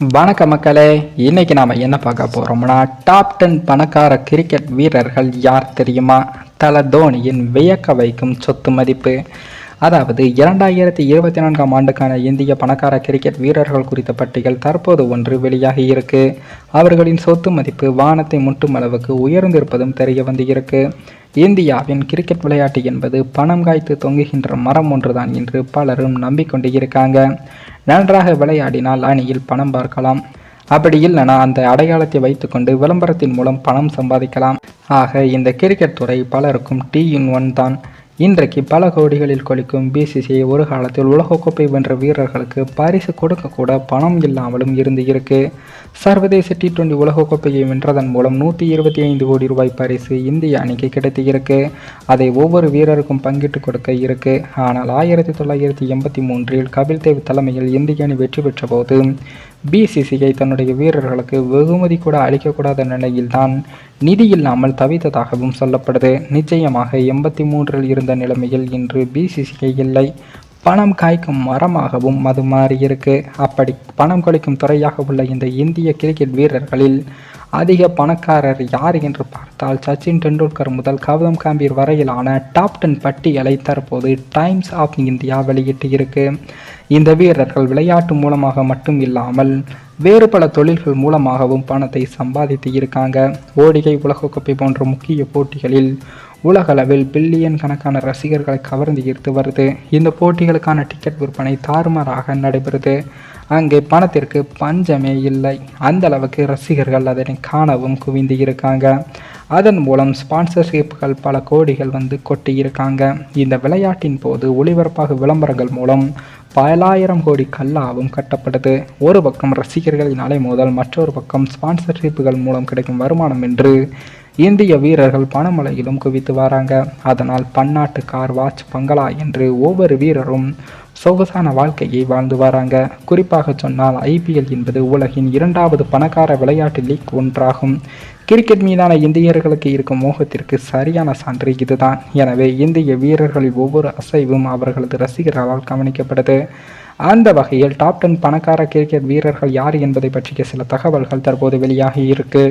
வணக்க மக்களே இன்னைக்கு நாம என்ன பார்க்க போறோம்னா டாப் டென் பணக்கார கிரிக்கெட் வீரர்கள் யார் தெரியுமா? தல தோனியின் வியக்க வைக்கும் சொத்து மதிப்பு. அதாவது இரண்டாயிரத்தி இருபத்தி நான்காம் ஆண்டுக்கான இந்திய பணக்கார கிரிக்கெட் வீரர்கள் குறித்த பட்டியல் தற்போது ஒன்று வெளியாகி இருக்கு. அவர்களின் சொத்து மதிப்பு வானத்தை முட்டும் அளவுக்கு உயர்ந்திருப்பதும் தெரிய வந்து இருக்குது இந்தியாவின் கிரிக்கெட் விளையாட்டு என்பது பணம் காய்த்து தொங்குகின்ற மரம் ஒன்றுதான் என்று பலரும் நம்பிக்கொண்டு இருக்காங்க. நன்றாக விளையாடினால் அணியில் பணம் பார்க்கலாம். அப்படி இல்லைனா அந்த அடையாளத்தை வைத்துக்கொண்டு விளம்பரத்தின் மூலம் பணம் சம்பாதிக்கலாம். ஆக இந்த கிரிக்கெட் துறை பலருக்கும் டி இன் ஒன் தான். இன்றைக்கு பல கோடிகளில் கொளிக்கும் பிசிசிஐ ஒரு காலத்தில் உலகக்கோப்பை வென்ற வீரர்களுக்கு பரிசு கொடுக்க கூட பணம் இல்லாமலும் இருந்து இருக்கு. சர்வதேச டி டுவெண்டி உலகக்கோப்பையை வென்றதன் மூலம் நூற்றி இருபத்தி ஐந்து கோடி ரூபாய் பரிசு இந்திய அணிக்கு கிடைத்து இருக்கு. அதை ஒவ்வொரு வீரருக்கும் பங்கிட்டு கொடுக்க இருக்கு. ஆனால் ஆயிரத்தி தொள்ளாயிரத்தி எண்பத்தி மூன்றில் கபில் தேவ் தலைமையில் இந்திய அணி வெற்றி பெற்ற போது பிசிசிஐ தன்னுடைய வீரர்களுக்கு வெகுமதி கூட அளிக்கக்கூடாத நிலையில்தான் நிதி இல்லாமல் தவித்ததாகவும் சொல்லப்படுது. நிச்சயமாக எண்பத்தி மூன்றில் இருந்த நிலைமையில் இன்று பிசிசிஐ இல்லை. பணம் காய்க்கும் மரமாகவும் அது மாறியிருக்கு. அப்படி பணம் கொளிக்கும் துறையாக உள்ள இந்த இந்திய கிரிக்கெட் வீரர்களில் அதிக பணக்காரர் யார் என்று பார்த்தால் சச்சின் டெண்டுல்கர் முதல் கௌதம் காம்பீர் வரையிலான டாப் டென் பட்டியலை தற்போது டைம்ஸ் ஆஃப் இந்தியா வெளியிட்டு இருக்கு இந்த வீரர்கள் விளையாட்டு மூலமாக மட்டும் இல்லாமல் வேறு பல தொழில்கள் மூலமாகவும் பணத்தை சம்பாதித்து இருக்காங்க. ஓடிகை உலகக்கோப்பை போன்ற முக்கிய போட்டிகளில் உலகளவில் பில்லியன் கணக்கான ரசிகர்களை கவர்ந்து ஈர்த்து வருது. இந்த போட்டிகளுக்கான டிக்கெட் விற்பனை தாறுமாறாக நடைபெறுது. அங்கே பணத்திற்கு பஞ்சமே இல்லை. அந்த அளவுக்கு ரசிகர்கள் அதனை காணவும் குவிந்து இருக்காங்க. அதன் மூலம் ஸ்பான்சர்ஷிப்கள் பல கோடிகள் வந்து கொட்டி இருக்காங்க. இந்த விளையாட்டின் போது ஒளிபரப்பாக விளம்பரங்கள் மூலம் பலாயிரம் கோடி கல்லாவும் கட்டப்படுது. ஒரு பக்கம் ரசிகர்களின் அலைமோதல் மற்றொரு பக்கம் ஸ்பான்சர்ஷிப்புகள் மூலம் கிடைக்கும் வருமானம் என்று இந்திய வீரர்கள் பணமழையிலும் குவித்து வராங்க. அதனால் பன்னாட்டு கார் வாட்ச் பங்களா என்று ஒவ்வொரு வீரரும் சொகுசான வாழ்க்கையை வாழ்ந்து வராங்க. குறிப்பாக சொன்னால் ஐபிஎல் என்பது உலகின் இரண்டாவது பணக்கார விளையாட்டு லீக் ஒன்றாகும். கிரிக்கெட் மீதான இந்தியர்களுக்கு இருக்கும் மோகத்திற்கு சரியான சான்று இதுதான். எனவே இந்திய வீரர்களின் ஒவ்வொரு அசைவும் அவர்களது ரசிகர்களால் கவனிக்கப்படுது. அந்த வகையில் டாப் டென் பணக்கார கிரிக்கெட் வீரர்கள் யார் என்பதை பற்றிய சில தகவல்கள் தற்போது வெளியாகி இருக்கு.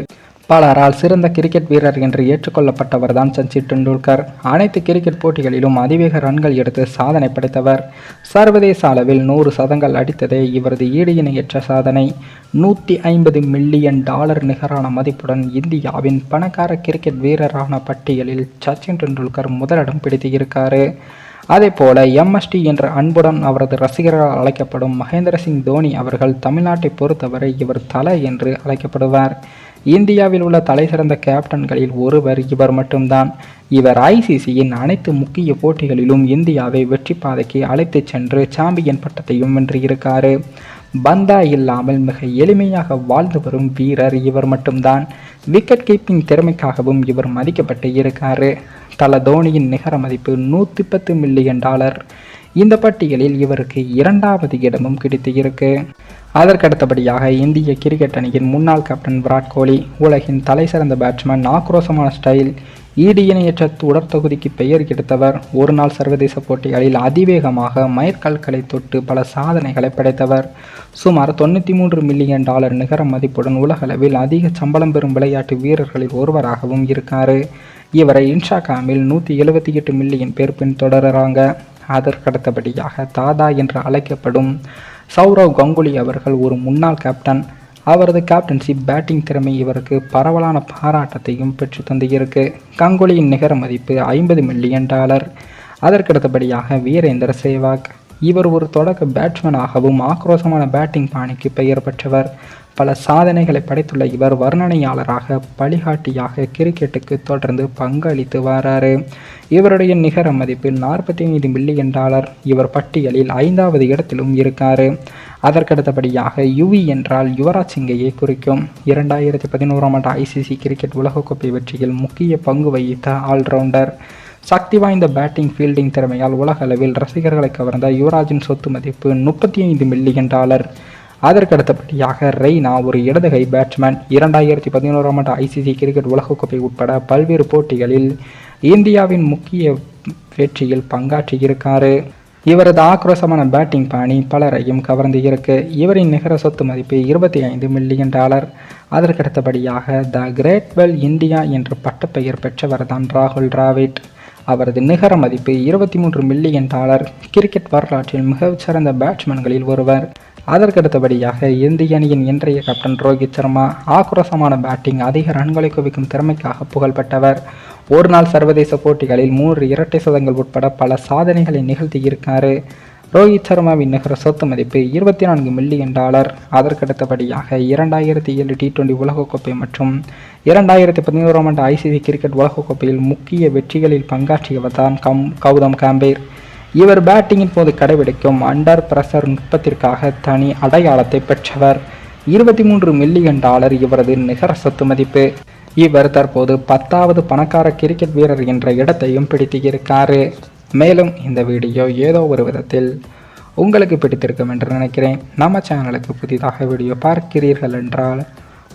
பலரால் சிறந்த கிரிக்கெட் வீரர் என்று ஏற்றுக்கொள்ளப்பட்டவர் தான் சச்சின் டெண்டுல்கர். அனைத்து கிரிக்கெட் போட்டிகளிலும் அதிவேக ரன்கள் எடுத்து சாதனை படைத்தவர். சர்வதேச அளவில் நூறு சதங்கள் அடித்ததே இவரது ஈடு இணையற்ற சாதனை. நூற்றி ஐம்பது மில்லியன் டாலர் நிகரான மதிப்புடன் இந்தியாவின் பணக்கார கிரிக்கெட் வீரரான பட்டியலில் சச்சின் டெண்டுல்கர் முதலிடம் பிடித்து இருக்காரு அதே போல எம்எஸ்டி என்ற அன்புடன் அவரது ரசிகர்களால் அழைக்கப்படும் மகேந்திர சிங் தோனி அவர்கள் தமிழ்நாட்டை பொறுத்தவரை இவர் தலை என்று அழைக்கப்படுவார். இந்தியாவில் உள்ள தலைசிறந்த கேப்டன்களில் ஒருவர் இவர் மட்டும்தான். இவர் ஐசிசியின் அனைத்து முக்கிய போட்டிகளிலும் இந்தியாவை வெற்றி பாதைக்கு அழைத்துச் சென்று சாம்பியன் பட்டத்தையும் வென்றிருக்காரு. பந்தா இல்லாமல் மிக எளிமையாக வாழ்ந்து வரும் வீரர் இவர் மட்டும்தான். விக்கெட் கீப்பிங் திறமைக்காகவும் இவர் மதிக்கப்பட்டு இருக்காரு. தல தோனியின் நிகர மதிப்பு நூற்றி பத்து மில்லியன் டாலர். இந்த பட்டியலில் இவருக்கு இரண்டாவது இடமும் கிடைத்து இருக்கு அதற்கடுத்தபடியாக இந்திய கிரிக்கெட் அணியின் முன்னாள் கேப்டன் விராட் கோலி உலகின் தலைசிறந்த பேட்ஸ்மேன் ஆக்ரோசமான ஸ்டைல் ஈடு இணையற்ற உடற்தொகுதிக்கு பெயர் கிடைத்தவர். ஒரு நாள் சர்வதேச போட்டிகளில் அதிவேகமாக மயற்கல்களை தொட்டு பல சாதனைகளை படைத்தவர். சுமார் தொண்ணூற்றி மூன்று மில்லியன் டாலர் நிகர மதிப்புடன் உலகளவில் அதிக சம்பளம் பெறும் விளையாட்டு வீரர்களில் ஒருவராகவும் இருக்கார். இவரை இன்ஸ்டாகிராமில் நூற்றி எழுபத்தி எட்டு மில்லியன் பேர் பின்தொடர்கிறாங்க அதற்கடுத்தபடியாக தாதா என்று அழைக்கப்படும் சௌரவ் கங்குலி அவர்கள் ஒரு முன்னாள் கேப்டன் அவரது கேப்டன்ஷிப் பேட்டிங் திறமை இவருக்கு பரவலான பாராட்டத்தையும் பெற்று தந்திருக்கு. கங்குலியின் நிகர மதிப்பு ஐம்பது மில்லியன் டாலர் அதற்கடுத்தபடியாக வீரேந்திர சேவாக். இவர் ஒரு தொடக்க பேட்ஸ்மேனாகவும் ஆக்ரோஷமான பேட்டிங் பாணிக்கு பெயர் பெற்றவர். பல சாதனைகளை படைத்துள்ள இவர் வர்ணனையாளராக பழிகாட்டியாக கிரிக்கெட்டுக்கு தொடர்ந்து பங்களித்து வராரு. இவருடைய நிகர மதிப்பு நாற்பத்தி ஐந்து மில்லியன் டாலர். இவர் பட்டியலில் ஐந்தாவது இடத்திலும் இருக்காரு. அதற்கடுத்தபடியாக யுவி என்றால் யுவராஜ் சிங்கையை குறிக்கும். இரண்டாயிரத்தி பதினோராம் ஆண்டு ஐசிசி கிரிக்கெட் உலகக்கோப்பை வெற்றியில் முக்கிய பங்கு வகித்த ஆல்ரவுண்டர் சக்தி வாய்ந்த பேட்டிங் ஃபீல்டிங் திறமையால் உலகளவில் ரசிகர்களை கவர்ந்த யுவராஜின் சொத்து மதிப்பு முப்பத்தி ஐந்து மில்லியன் டாலர் அதற்கடுத்தபடியாக ரெய்னா ஒரு இடதுகை பேட்ஸ்மேன் இரண்டாயிரத்தி பதினோராம் ஆண்டு ஐசிசி கிரிக்கெட் உலகக்கோப்பை உட்பட பல்வேறு போட்டிகளில் இந்தியாவின் முக்கிய வெற்றியில் பங்காற்றியிருக்காரு இவரது ஆக்ரோஷமான பேட்டிங் பாணி பலரையும் கவர்ந்து இருக்கு. இவரின் நிகர சொத்து மதிப்பு இருபத்தி ஐந்து மில்லியன் டாலர் அதற்கடுத்தபடியாக த கிரேட் வெல் இந்தியா என்ற பட்டப்பெயர் பெற்றவர் தான் ராகுல் டிராவிட். அவரது நிகர மதிப்பு இருபத்தி மூன்று மில்லியன் டாலர். கிரிக்கெட் வரலாற்றில் மிகச்சிறந்த பேட்ஸ்மேன்களில் ஒருவர். அதற்கடுத்தபடியாக இந்திய அணியின் இன்றைய கேப்டன் ரோஹித் சர்மா ஆக்ரோசமான பேட்டிங் அதிக ரன்களை குவிக்கும் திறமைக்காக புகழ்பெற்றவர். ஒரு நாள் சர்வதேச போட்டிகளில் மூன்று இரட்டை சதங்கள் உட்பட பல சாதனைகளை நிகழ்த்தியிருக்கார் ரோஹித் சர்மாவின் நிகர சொத்து மதிப்பு இருபத்தி நான்கு மில்லியன் டாலர். அதற்கடுத்தபடியாக இரண்டாயிரத்தி ஏழு டி டுவெண்டி உலகக்கோப்பை மற்றும் இரண்டாயிரத்தி பதினோராம் ஆண்டு ஐசிசி கிரிக்கெட் உலகக்கோப்பையில் முக்கிய வெற்றிகளில் பங்காற்றியவர் தான் கம் கௌதம் காம்பீர். இவர் பேட்டிங்கின் போது கடைபிடிக்கும் அண்டர் பிரஷர் நுட்பத்திற்காக தனி அடையாளத்தை பெற்றவர். இருபத்தி மூன்று மில்லியன் டாலர் இவரது நிகர சொத்து மதிப்பு. இவர் தற்போது பத்தாவது பணக்கார கிரிக்கெட் வீரர் என்ற இடத்தையும் பிடித்திருக்காரு மேலும் இந்த வீடியோ ஏதோ ஒரு விதத்தில் உங்களுக்கு பிடித்திருக்கும் என்று நினைக்கிறேன். நம்ம சேனலுக்கு புதிதாக வீடியோ பார்க்கிறீர்கள் என்றால்